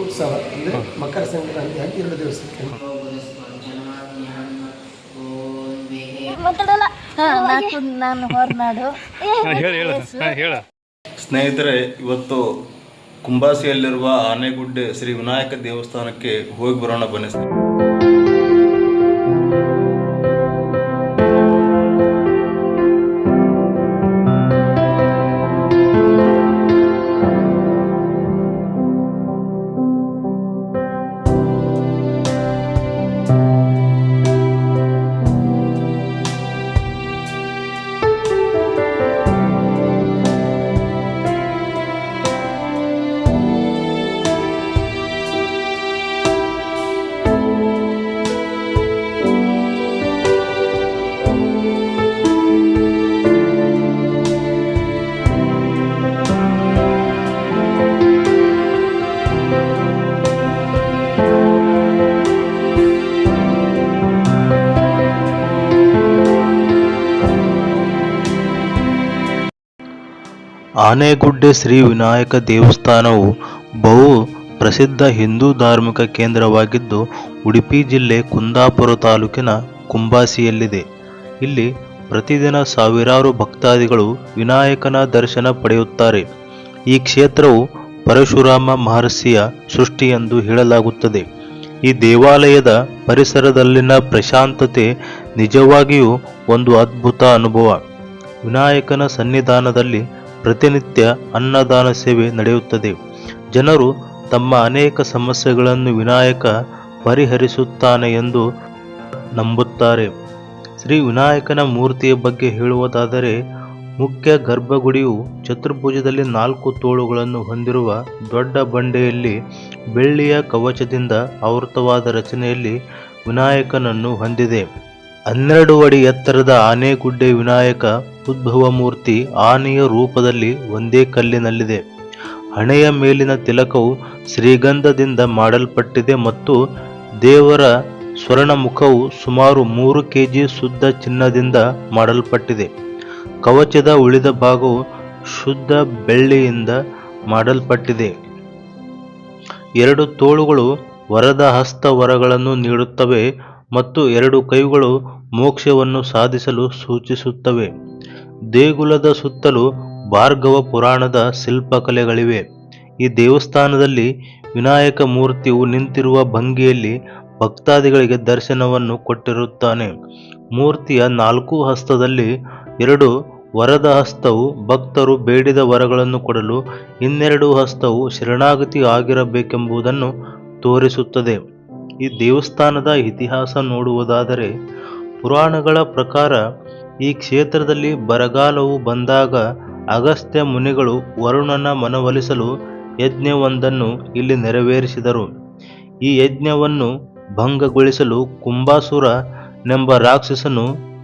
ಉತ್ಸವ ಅಂದರೆ ಮಕರ ಸಂಕ್ರಾಂತಿ ಆಗಿ ಎರಡು ದಿವಸಕ್ಕೆ. ನಾನು ಹೊರನಾಡು. ಹೇಳು ಹೇಳು ಸ್ನೇಹಿತರೆ ಇವತ್ತು ಕುಂಬಾಸಿಯಲ್ಲಿರುವ ಆನೆಗುಡ್ಡೆ ಶ್ರೀ ವಿನಾಯಕ ದೇವಸ್ಥಾನಕ್ಕೆ ಹೋಗಿ ಬರೋಣ ಬನ್ನಿ ಆನೆಗುಡ್ಡೆ ಶ್ರೀ ವಿನಾಯಕ ದೇವಸ್ಥಾನವು ಬಹು ಪ್ರಸಿದ್ಧ ಹಿಂದೂ ಧಾರ್ಮಿಕ ಕೇಂದ್ರವಾಗಿದ್ದು, ಉಡುಪಿ ಜಿಲ್ಲೆ ಕುಂದಾಪುರ ತಾಲೂಕಿನ ಕುಂಬಾಸಿಯಲ್ಲಿದೆ. ಇಲ್ಲಿ ಪ್ರತಿದಿನ ಸಾವಿರಾರು ಭಕ್ತಾದಿಗಳು ವಿನಾಯಕನ ದರ್ಶನ ಪಡೆಯುತ್ತಾರೆ. ಈ ಕ್ಷೇತ್ರವು ಪರಶುರಾಮ ಮಹರ್ಷಿಯ ಸೃಷ್ಟಿ ಎಂದು ಹೇಳಲಾಗುತ್ತದೆ. ಈ ದೇವಾಲಯದ ಪರಿಸರದಲ್ಲಿನ ಪ್ರಶಾಂತತೆ ನಿಜವಾಗಿಯೂ ಒಂದು ಅದ್ಭುತ ಅನುಭವ. ವಿನಾಯಕನ ಸನ್ನಿಧಾನದಲ್ಲಿ ಪ್ರತಿನಿತ್ಯ ಅನ್ನದಾನ ಸೇವೆ ನಡೆಯುತ್ತದೆ. ಜನರು ತಮ್ಮ ಅನೇಕ ಸಮಸ್ಯೆಗಳನ್ನು ವಿನಾಯಕ ಪರಿಹರಿಸುತ್ತಾನೆ ಎಂದು ನಂಬುತ್ತಾರೆ. ಶ್ರೀ ವಿನಾಯಕನ ಮೂರ್ತಿಯ ಬಗ್ಗೆ ಹೇಳುವುದಾದರೆ, ಮುಖ್ಯ ಗರ್ಭಗುಡಿಯು ಚತುರ್ಭುಜದಲ್ಲಿ ನಾಲ್ಕು ತೋಳುಗಳನ್ನು ಹೊಂದಿರುವ ದೊಡ್ಡ ಬಂಡೆಯಲ್ಲಿ ಬೆಳ್ಳಿಯ ಕವಚದಿಂದ ಆವೃತವಾದ ರಚನೆಯಲ್ಲಿ ವಿನಾಯಕನನ್ನು ಹೊಂದಿದೆ. ಹನ್ನೆರಡು ಅಡಿ ಎತ್ತರದ ಆನೆಗುಡ್ಡೆ ವಿನಾಯಕ ಉದ್ಭವ ಮೂರ್ತಿ ಆನೆಯ ರೂಪದಲ್ಲಿ ಒಂದೇ ಕಲ್ಲಿನಲ್ಲಿದೆ. ಹಣೆಯ ಮೇಲಿನ ತಿಲಕವು ಶ್ರೀಗಂಧದಿಂದ ಮಾಡಲ್ಪಟ್ಟಿದೆ ಮತ್ತು ದೇವರ ಸ್ವರ್ಣ ಮುಖವು ಸುಮಾರು ಮೂರು ಕೆಜಿ ಶುದ್ಧ ಚಿನ್ನದಿಂದ ಮಾಡಲ್ಪಟ್ಟಿದೆ. ಕವಚದ ಉಳಿದ ಭಾಗವು ಶುದ್ಧ ಬೆಳ್ಳಿಯಿಂದ ಮಾಡಲ್ಪಟ್ಟಿದೆ. ಎರಡು ತೋಳುಗಳು ವರದ ಹಸ್ತ ವರಗಳನ್ನು ನೀಡುತ್ತವೆ ಮತ್ತು ಎರಡು ಕೈಗಳು ಮೋಕ್ಷವನ್ನು ಸಾಧಿಸಲು ಸೂಚಿಸುತ್ತವೆ. ದೇಗುಲದ ಸುತ್ತಲೂ ಭಾರ್ಗವ ಪುರಾಣದ ಶಿಲ್ಪಕಲೆಗಳಿವೆ. ಈ ದೇವಸ್ಥಾನದಲ್ಲಿ ವಿನಾಯಕ ಮೂರ್ತಿಯು ನಿಂತಿರುವ ಭಂಗಿಯಲ್ಲಿ ಭಕ್ತಾದಿಗಳಿಗೆ ದರ್ಶನವನ್ನು ಕೊಟ್ಟಿರುತ್ತಾನೆ. ಮೂರ್ತಿಯ ನಾಲ್ಕು ಹಸ್ತದಲ್ಲಿ ಎರಡು ವರದ ಹಸ್ತವು ಭಕ್ತರು ಬೇಡಿದ ವರಗಳನ್ನು ಕೊಡಲು ಇನ್ನೆರಡು ಹಸ್ತವು ಶರಣಾಗತಿ ಆಗಿರಬೇಕೆಂಬುದನ್ನು ತೋರಿಸುತ್ತದೆ. ಈ ದೇವಸ್ಥಾನದ ಇತಿಹಾಸ ನೋಡುವುದಾದರೆ ಪುರಾಣಗಳ ಪ್ರಕಾರ ಈ ಕ್ಷೇತ್ರದಲ್ಲಿ ಬರಗಾಲವು ಬಂದಾಗ ಅಗಸ್ತ್ಯ ಮುನಿಗಳು ವರುಣನ ಮನವೊಲಿಸಲು ಯಜ್ಞವೊಂದನ್ನು ಇಲ್ಲಿ ನೆರವೇರಿಸಿದರು. ಈ ಯಜ್ಞವನ್ನು ಭಂಗಗೊಳಿಸಲು ಕುಂಬಾಸುರನೆಂಬ ರಾಕ್ಷಸನು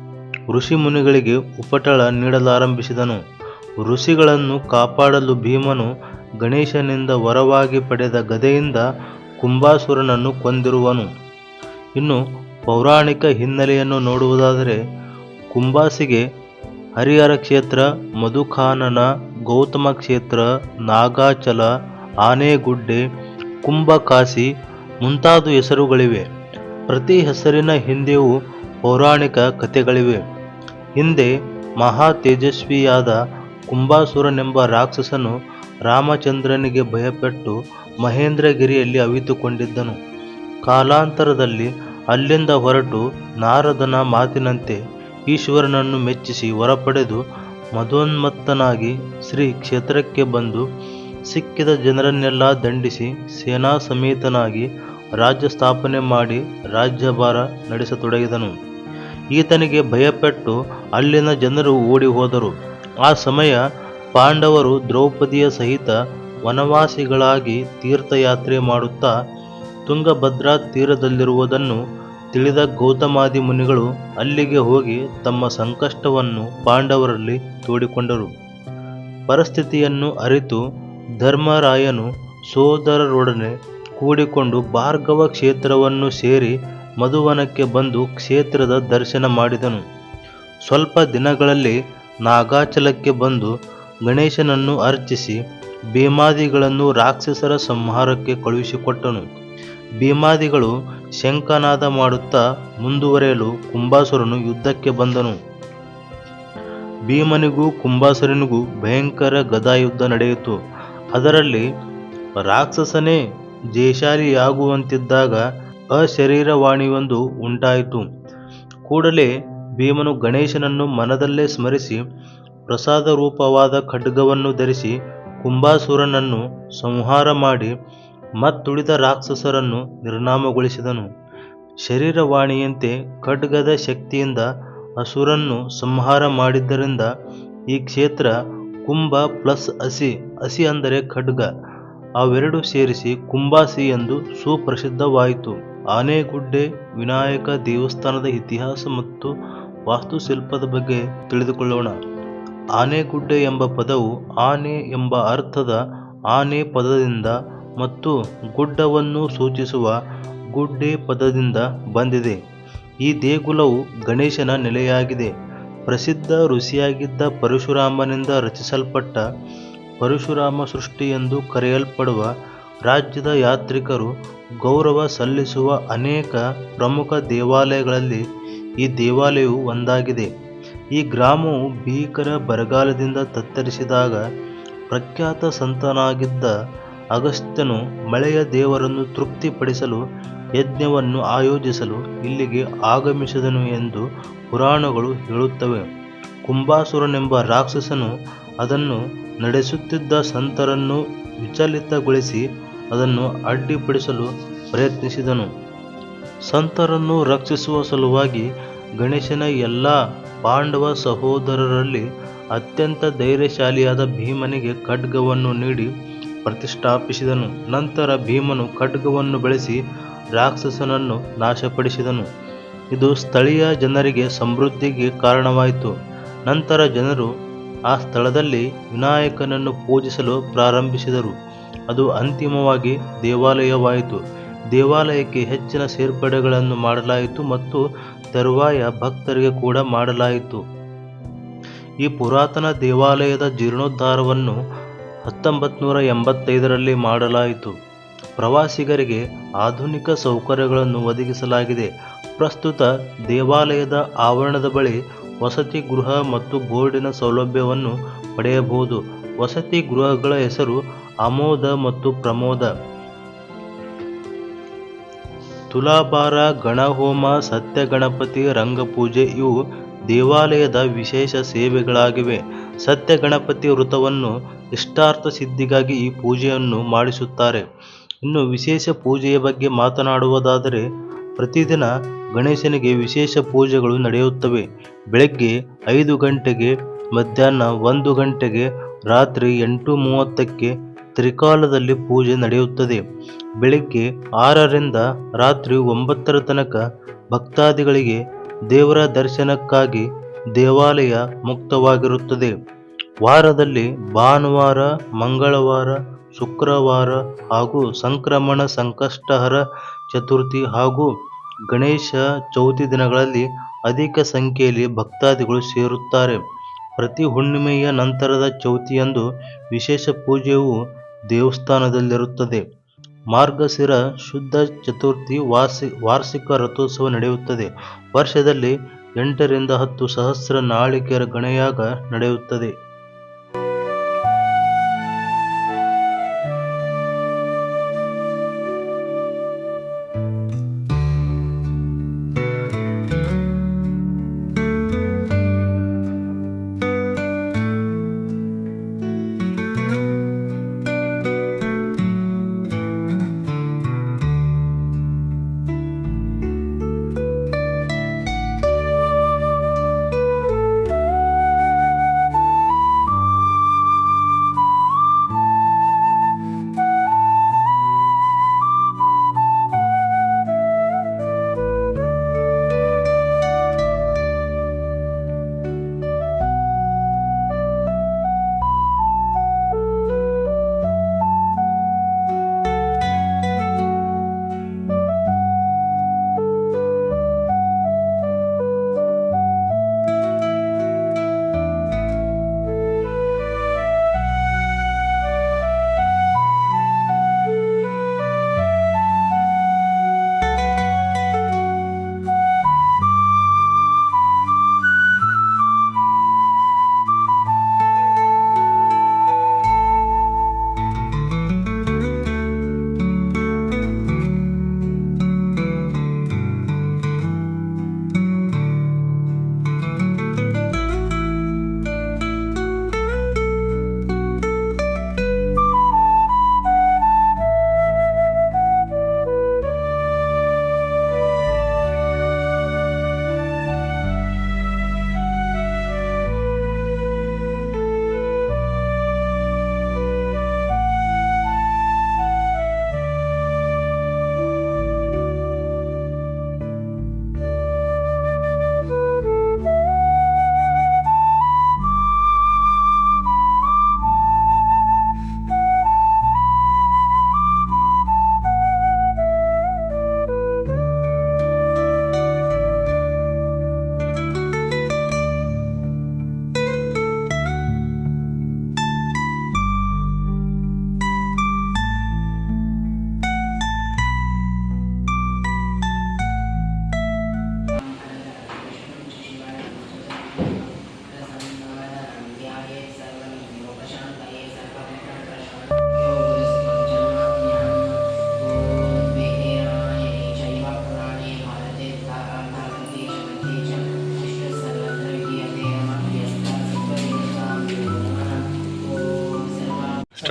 ಋಷಿ ಮುನಿಗಳಿಗೆ ಉಪಟಳ ನೀಡಲಾರಂಭಿಸಿದನು. ಋಷಿಗಳನ್ನು ಕಾಪಾಡಲು ಭೀಮನು ಗಣೇಶನಿಂದ ವರವಾಗಿ ಪಡೆದ ಗದೆಯಿಂದ ಕುಂಬಾಸುರನನ್ನು ಕೊಂದಿರುವನು. ಇನ್ನು ಪೌರಾಣಿಕ ಹಿನ್ನೆಲೆಯನ್ನು ನೋಡುವುದಾದರೆ ಕುಂಬಾಸಿಗೆ ಹರಿಹರ ಕ್ಷೇತ್ರ, ಮಧುಖಾನನ ಗೌತಮ ಕ್ಷೇತ್ರ, ನಾಗಾಚಲ, ಆನೆಗುಡ್ಡೆ ಕುಂಭಕಾಸಿ ಮುಂತಾದ ಹೆಸರುಗಳಿವೆ. ಪ್ರತಿ ಹೆಸರಿನ ಹಿಂದೆಯೂ ಪೌರಾಣಿಕ ಕಥೆಗಳಿವೆ. ಹಿಂದೆ ಮಹಾ ತೇಜಸ್ವಿಯಾದ ಕುಂಬಾಸುರನೆಂಬ ರಾಕ್ಷಸನು ರಾಮಚಂದ್ರನಿಗೆ ಭಯಪಟ್ಟು ಮಹೇಂದ್ರಗಿರಿಯಲ್ಲಿ ಅವಿತುಕೊಂಡಿದ್ದನು. ಕಾಲಾಂತರದಲ್ಲಿ ಅಲ್ಲಿಂದ ಹೊರಟು ನಾರದನ ಮಾತಿನಂತೆ ಈಶ್ವರನನ್ನು ಮೆಚ್ಚಿಸಿ ಹೊರಪಡೆದು ಪಡೆದು ಮದೋನ್ಮತ್ತನಾಗಿ ಶ್ರೀ ಕ್ಷೇತ್ರಕ್ಕೆ ಬಂದು ಸಿಕ್ಕಿದ ಜನರನ್ನೆಲ್ಲ ದಂಡಿಸಿ ಸೇನಾ ಸಮೇತನಾಗಿ ರಾಜ್ಯ ಸ್ಥಾಪನೆ ಮಾಡಿ ರಾಜ್ಯಭಾರ ನಡೆಸತೊಡಗಿದನು. ಈತನಿಗೆ ಭಯಪಟ್ಟು ಅಲ್ಲಿನ ಜನರು ಓಡಿ ಹೋದರು. ಆ ಸಮಯ ಪಾಂಡವರು ದ್ರೌಪದಿಯ ಸಹಿತ ವನವಾಸಿಗಳಾಗಿ ತೀರ್ಥಯಾತ್ರೆ ಮಾಡುತ್ತಾ ತುಂಗಭದ್ರಾ ತೀರದಲ್ಲಿರುವುದನ್ನು ತಿಳಿದ ಗೌತಮಾದಿ ಮುನಿಗಳು ಅಲ್ಲಿಗೆ ಹೋಗಿ ತಮ್ಮ ಸಂಕಷ್ಟವನ್ನು ಪಾಂಡವರಲ್ಲಿ ತೋಡಿಕೊಂಡರು. ಪರಿಸ್ಥಿತಿಯನ್ನು ಅರಿತು ಧರ್ಮರಾಯನು ಸೋದರರೊಡನೆ ಕೂಡಿಕೊಂಡು ಭಾರ್ಗವ ಕ್ಷೇತ್ರವನ್ನು ಸೇರಿ ಮಧುವನಕ್ಕೆ ಬಂದು ಕ್ಷೇತ್ರದ ದರ್ಶನ ಮಾಡಿದನು. ಸ್ವಲ್ಪ ದಿನಗಳಲ್ಲಿ ನಾಗಾಚಲಕ್ಕೆ ಬಂದು ಗಣೇಶನನ್ನು ಅರ್ಚಿಸಿ ಭೀಮಾದಿಗಳನ್ನು ರಾಕ್ಷಸರ ಸಂಹಾರಕ್ಕೆ ಕಳುಹಿಸಿಕೊಟ್ಟನು. ಭೀಮಾದಿಗಳು ಶಂಕನಾದ ಮಾಡುತ್ತಾ ಮುಂದುವರೆಯಲು ಕುಂಬಾಸುರನು ಯುದ್ಧಕ್ಕೆ ಬಂದನು. ಭೀಮನಿಗೂ ಕುಂಬಾಸುರನಿಗೂ ಭಯಂಕರ ಗದಾಯುದ್ಧ ನಡೆಯಿತು. ಅದರಲ್ಲಿ ರಾಕ್ಷಸನೇ ಜಯಶಾಲಿಯಾಗುವಂತಿದ್ದಾಗ ಅಶರೀರವಾಣಿಯೊಂದು ಉಂಟಾಯಿತು. ಕೂಡಲೇ ಭೀಮನು ಗಣೇಶನನ್ನು ಮನದಲ್ಲೇ ಸ್ಮರಿಸಿ ಪ್ರಸಾದ ರೂಪವಾದ ಖಡ್ಗವನ್ನು ಧರಿಸಿ ಕುಂಬಾಸುರನನ್ನು ಸಂಹಾರ ಮಾಡಿ ಮತ್ತುಳಿದ ರಾಕ್ಷಸರನ್ನು ನಿರ್ನಾಮಗೊಳಿಸಿದನು. ಶರೀರವಾಣಿಯಂತೆ ಖಡ್ಗದ ಶಕ್ತಿಯಿಂದ ಅಸುರನ್ನು ಸಂಹಾರ ಮಾಡಿದ್ದರಿಂದ ಈ ಕ್ಷೇತ್ರ ಕುಂಭ ಪ್ಲಸ್ ಹಸಿ ಹಸಿ ಅಂದರೆ ಖಡ್ಗ, ಅವೆರಡು ಸೇರಿಸಿ ಕುಂಭಾಸಿ ಎಂದು ಸುಪ್ರಸಿದ್ಧವಾಯಿತು. ಆನೆಗುಡ್ಡೆ ವಿನಾಯಕ ದೇವಸ್ಥಾನದ ಇತಿಹಾಸ ಮತ್ತು ವಾಸ್ತುಶಿಲ್ಪದ ಬಗ್ಗೆ ತಿಳಿದುಕೊಳ್ಳೋಣ. ಆನೆಗುಡ್ಡೆ ಎಂಬ ಪದವು ಆನೆ ಎಂಬ ಅರ್ಥದ ಆನೆ ಪದದಿಂದ ಮತ್ತು ಗುಡ್ಡವನ್ನು ಸೂಚಿಸುವ ಗುಡ್ಡೆ ಪದದಿಂದ ಬಂದಿದೆ. ಈ ದೇಗುಲವು ಗಣೇಶನ ನೆಲೆಯಾಗಿದೆ. ಪ್ರಸಿದ್ಧ ಋಷಿಯಾಗಿದ್ದ ಪರಶುರಾಮನಿಂದ ರಚಿಸಲ್ಪಟ್ಟ ಪರಶುರಾಮ ಸೃಷ್ಟಿ ಎಂದು ಕರೆಯಲ್ಪಡುವ ರಾಜ್ಯದ ಯಾತ್ರಿಕರು ಗೌರವ ಸಲ್ಲಿಸುವ ಅನೇಕ ಪ್ರಮುಖ ದೇವಾಲಯಗಳಲ್ಲಿ ಈ ದೇವಾಲಯವು ಒಂದಾಗಿದೆ. ಈ ಗ್ರಾಮವು ಭೀಕರ ಬರಗಾಲದಿಂದ ತತ್ತರಿಸಿದಾಗ ಪ್ರಖ್ಯಾತ ಸಂತನಾಗಿದ್ದ ಅಗಸ್ತ್ಯನು ಮಳೆಯ ದೇವರನ್ನು ತೃಪ್ತಿಪಡಿಸಲು ಯಜ್ಞವನ್ನು ಆಯೋಜಿಸಲು ಇಲ್ಲಿಗೆ ಆಗಮಿಸಿದನು ಎಂದು ಪುರಾಣಗಳು ಹೇಳುತ್ತವೆ. ಕುಂಭಾಸುರನೆಂಬ ರಾಕ್ಷಸನು ಅದನ್ನು ನಡೆಸುತ್ತಿದ್ದ ಸಂತರನ್ನು ವಿಚಲಿತಗೊಳಿಸಿ ಅದನ್ನು ಅಡ್ಡಿಪಡಿಸಲು ಪ್ರಯತ್ನಿಸಿದನು. ಸಂತರನ್ನು ರಕ್ಷಿಸುವ ಸಲುವಾಗಿ ಗಣೇಶನ ಎಲ್ಲ ಪಾಂಡವ ಸಹೋದರರಲ್ಲಿ ಅತ್ಯಂತ ಧೈರ್ಯಶಾಲಿಯಾದ ಭೀಮನಿಗೆ ಖಡ್ಗವನ್ನು ನೀಡಿ ಪ್ರತಿಷ್ಠಾಪಿಸಿದನು. ನಂತರ ಭೀಮನು ಖಡ್ಗವನ್ನು ಬೆಳೆಸಿ ರಾಕ್ಷಸನನ್ನು ನಾಶಪಡಿಸಿದನು. ಇದು ಸ್ಥಳೀಯ ಜನರಿಗೆ ಸಮೃದ್ಧಿಗೆ ಕಾರಣವಾಯಿತು. ನಂತರ ಜನರು ಆ ಸ್ಥಳದಲ್ಲಿ ವಿನಾಯಕನನ್ನು ಪೂಜಿಸಲು ಪ್ರಾರಂಭಿಸಿದರು. ಅದು ಅಂತಿಮವಾಗಿ ದೇವಾಲಯವಾಯಿತು. ದೇವಾಲಯಕ್ಕೆ ಹೆಚ್ಚಿನ ಸೇರ್ಪಡೆಗಳನ್ನು ಮಾಡಲಾಯಿತು ಮತ್ತು ತರುವಾಯ ಭಕ್ತರಿಗೆ ಕೂಡ ಮಾಡಲಾಯಿತು. ಈ ಪುರಾತನ ದೇವಾಲಯದ ಜೀರ್ಣೋದ್ಧಾರವನ್ನು ಹತ್ತೊಂಬತ್ತು ನೂರ ಎಂಬತ್ತೈದರಲ್ಲಿ ಮಾಡಲಾಯಿತು. ಪ್ರವಾಸಿಗರಿಗೆ ಆಧುನಿಕ ಸೌಕರ್ಯಗಳನ್ನು ಒದಗಿಸಲಾಗಿದೆ. ಪ್ರಸ್ತುತ ದೇವಾಲಯದ ಆವರಣದ ಬಳಿ ವಸತಿ ಗೃಹ ಮತ್ತು ಬೋರ್ಡಿನ ಸೌಲಭ್ಯವನ್ನು ಪಡೆಯಬಹುದು. ವಸತಿ ಗೃಹಗಳ ಹೆಸರು ಆಮೋದ ಮತ್ತು ಪ್ರಮೋದ. ತುಲಾಭಾರ, ಗಣಹೋಮ ಸತ್ಯಗಣಪತಿ ರಂಗಪೂಜೆ ಇವು ದೇವಾಲಯದ ವಿಶೇಷ ಸೇವೆಗಳಾಗಿವೆ. ಸತ್ಯಗಣಪತಿ ವೃತವನ್ನು ಇಷ್ಟಾರ್ಥ ಸಿದ್ಧಿಗಾಗಿ ಈ ಪೂಜೆಯನ್ನು ಮಾಡಿಸುತ್ತಾರೆ. ಇನ್ನು ವಿಶೇಷ ಪೂಜೆಯ ಬಗ್ಗೆ ಮಾತನಾಡುವುದಾದರೆ, ಪ್ರತಿದಿನ ಗಣೇಶನಿಗೆ ವಿಶೇಷ ಪೂಜೆಗಳು ನಡೆಯುತ್ತವೆ. ಬೆಳಗ್ಗೆ ಐದು ಗಂಟೆಗೆ, ಮಧ್ಯಾಹ್ನ ಒಂದು ಗಂಟೆಗೆ, ರಾತ್ರಿ ಎಂಟು ಮೂವತ್ತಕ್ಕೆ ತ್ರಿಕಾಲದಲ್ಲಿ ಪೂಜೆ ನಡೆಯುತ್ತದೆ. ಬೆಳಗ್ಗೆ ಆರರಿಂದ ರಾತ್ರಿ ಒಂಬತ್ತರ ತನಕ ಭಕ್ತಾದಿಗಳಿಗೆ ದೇವರ ದರ್ಶನಕ್ಕಾಗಿ ದೇವಾಲಯ ಮುಕ್ತವಾಗಿರುತ್ತದೆ. ವಾರದಲ್ಲಿ ಭಾನುವಾರ, ಮಂಗಳವಾರ, ಶುಕ್ರವಾರ ಹಾಗೂ ಸಂಕ್ರಮಣ ಸಂಕಷ್ಟಹರ ಚತುರ್ಥಿ ಹಾಗೂ ಗಣೇಶ ಚೌತಿ ದಿನಗಳಲ್ಲಿ ಅಧಿಕ ಸಂಖ್ಯೆಯಲ್ಲಿ ಭಕ್ತಾದಿಗಳು ಸೇರುತ್ತಾರೆ. ಪ್ರತಿ ಹುಣ್ಣಿಮೆಯ ನಂತರದ ಚೌತಿಯಂದು ವಿಶೇಷ ಪೂಜೆಯು ದೇವಸ್ಥಾನದಲ್ಲಿರುತ್ತದೆ. ಮಾರ್ಗಶಿರ ಶುದ್ಧ ಚತುರ್ಥಿ ವಾರ್ಷಿ, ವಾರ್ಷಿಕ ರಥೋತ್ಸವ ನಡೆಯುತ್ತದೆ. ವರ್ಷದಲ್ಲಿ ಎಂಟರಿಂದ ಹತ್ತು ಸಹಸ್ರ ನಾಳಿಕೆಯರ ಗಣಯಾಗ ನಡೆಯುತ್ತದೆ.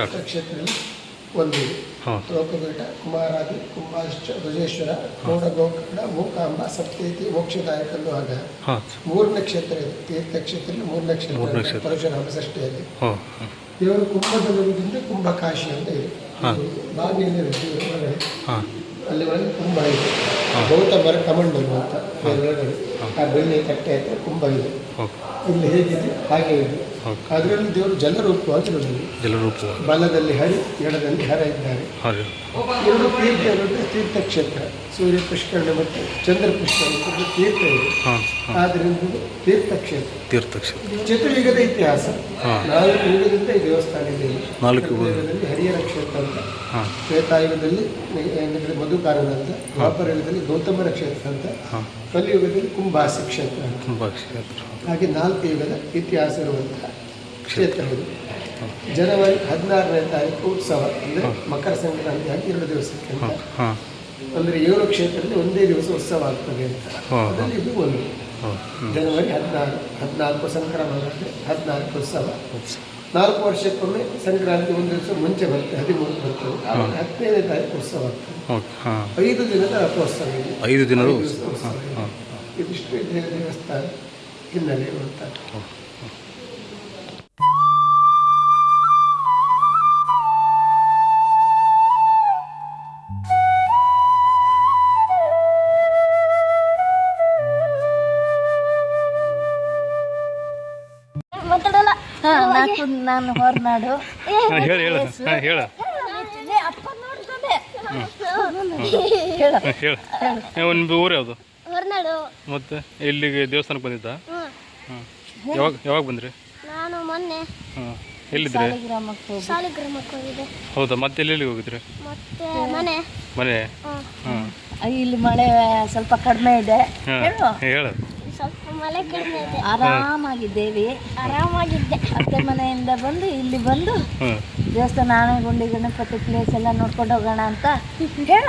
ಕ್ಷೇತ್ರದಲ್ಲಿ ಒಂದು ಲೋಕಪೀಠ ಕುಮಾರಾದಿ ಕುಂಭಾಶ್ಚ ಧ್ವಜೇಶ್ವರ ಗೌಡ ಮೂಕಾಂಬ ಸಪ್ತೇತಿ ಮೋಕ್ಷದಾಯಕಲ್ಲು ಆಗ ಮೂರನೇ ಕ್ಷೇತ್ರ ಇದೆ. ತೀರ್ಥ ಕ್ಷೇತ್ರದಲ್ಲಿ ಮೂರನೇ ಕ್ಷೇತ್ರ. ಪರಶುರಾಮ ಷಷ್ಠಿಯಲ್ಲಿ ಇವರು ದೇವರು ಕುಂಭಕಾಶಿ ಅಂತ ಇದೆ ಹಾಂ. ಬಾಗಿಯಲ್ಲಿ ತುಂಬ ಇದೆ. ಕುಂಭ ಗೌತಮರ ಕಮಂಡಲು ಅಂತ ಆ ಬೆಳ್ಳಿ ತಟ್ಟೆ ಹತ್ರ ತುಂಬ ಇದೆ. ಇಲ್ಲಿ ಹೇಗಿದೆ? ಹಾಗೆ ಇದೆ. ಅದರಲ್ಲಿ ದೇವರು ಜಲರೂಪವಾಗಿರೋದಿಲ್ಲ ಜಲರೂಪ ಬಲದಲ್ಲಿ ಹರಿ ಎಡದಲ್ಲಿ ಹರ ಇದ್ದಾರೆ. ಎರಡು ತೀರ್ಥ ತೀರ್ಥಕ್ಷೇತ್ರ ಸೂರ್ಯ ಪುಷ್ಕರಣ ಮತ್ತು ಚಂದ್ರ ಪುಷ್ಕರಣ ತೀರ್ಥ ಇದೆ. ಆದ್ದರಿಂದ ತೀರ್ಥಕ್ಷೇತ್ರ. ತೀರ್ಥಕ್ಷೇತ್ರ. ಚತುರ್ಯುಗದ ಇತಿಹಾಸ. ನಾಲ್ಕು ಯುಗದಿಂದ ಈ ದೇವಸ್ಥಾನ ಇದೆ. ನಾಲ್ಕು ಯುಗದಲ್ಲಿ ಹರಿಹರ ಕ್ಷೇತ್ರ ಅಂತ. ಶ್ವೇತಾಯುಗದಲ್ಲಿ ಅಂತ. ದ್ವಾಪರ ಯುಗದಲ್ಲಿ ಗೌತಮರ ಕ್ಷೇತ್ರ ಅಂತ. ಕಲಿಯುಗದಲ್ಲಿ ಕುಂಭಾಸಿ ಕ್ಷೇತ್ರ ಕುಂಭಾಸಿ ಕ್ಷೇತ್ರ. ಹಾಗೆ ನಾಲ್ಕು ಯುಗದ ಇತಿಹಾಸ ಇರುವಂತಹ ಕ್ಷೇತ್ರ ಇದು. ಜನವರಿ ಹದಿನಾರನೇ ತಾರೀಕು ಉತ್ಸವ ಅಂದರೆ ಮಕರ ಸಂಕ್ರಾಂತಿ ಆಗಿ ಎರಡು ದಿವಸಕ್ಕೆ ಅಂದ್ರೆ ಏಳು ಕ್ಷೇತ್ರದಲ್ಲಿ ಒಂದೇ ದಿವಸ ಉತ್ಸವ ಆಗ್ತದೆ ಅಂತ. ಅದರಲ್ಲಿ ಇದು ಒಂದು. ಜನವರಿ ಹದಿನಾರು ಹದಿನಾಲ್ಕು ಸಂಕ್ರಮಣ ಬರ್ತದೆ ಹದಿನಾಲ್ಕು ಉತ್ಸವ. ನಾಲ್ಕು ವರ್ಷಕ್ಕೊಮ್ಮೆ ಸಂಕ್ರಾಂತಿ ಒಂದು ದಿವಸ ಮುಂಚೆ ಬರ್ತದೆ ಹದಿಮೂರು ಬರ್ತದೆ. ಆವಾಗ ಹದಿನೈದನೇ ತಾರೀಕು ಉತ್ಸವ ಆಗ್ತದೆ. ಐದು ದಿನದ ರಥೋತ್ಸವ ಇದೆ. ಐದು. ಹಾಂ ಇದಿಷ್ಟು ಇದೆ ದೇವಸ್ಥಾನ ಹಿನ್ನೆಲೆ ಇರುವಂಥದ್ದು ನಾನು ಹೊರನಾಡು ಹೇಳಿ ಹೇಳು ಹೇಳು. ಹೇಳ. ಹೇಳು ಒಂದು ಊರು ಯಾವುದು? ಮತ್ತೆ ಇಲ್ಲಿಗೆ ದೇವಸ್ಥಾನಕ್ಕೆ ಬಂದಿದ್ದ? ಯಾವಾಗ ಯಾವಾಗ ಬಂದ್ರಿ? ನಾನು ಮೊನ್ನೆ ಹಾಂ ಎಲ್ಲಿದ್ರಿ? ಹೌದಾ ಮತ್ತೆ ಎಲ್ಲೆಲ್ಲಿ ಹೋಗಿದ್ರಿ? ಮತ್ತೆ ಮನೆ. ಮನೆ. ಇಲ್ಲಿ ಮಳೆ ಸ್ವಲ್ಪ ಕಡಿಮೆ ಇದೆ. ಹೇಳು. ಆರಾಮಾಗಿದ್ದೇವೆ. ಆರಾಮಾಗಿದ್ದೆ. ಅತ್ತೆ ಮನೆಯಿಂದ ಬಂದು ಇಲ್ಲಿ ಬಂದು ದೇವಸ್ಥಾನ ಆನೆಗುಂಡಿ ಗಣಪತಿ ಪ್ಲೇಸ್ ಎಲ್ಲ ನೋಡ್ಕೊಂಡು ಹೋಗೋಣ ಅಂತ ಹೇಳ.